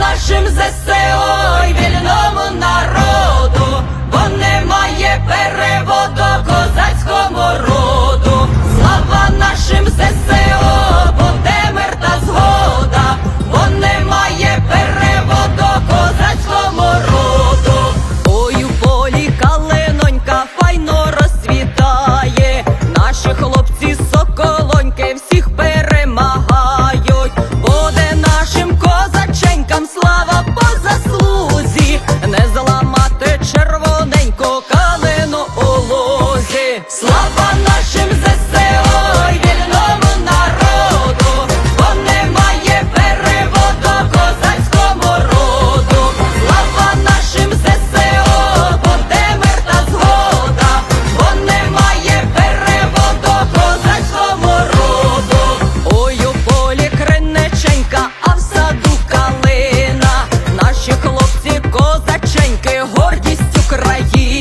нашим ЗСО й вільному народу, бо немає переводу козацькому роду. Слава нашим ЗСО, буде мир та згода, бо немає переводу козацькому роду. Ой, у полі калинонька файно розцвітає. Наші хлопці калина. гордістю України.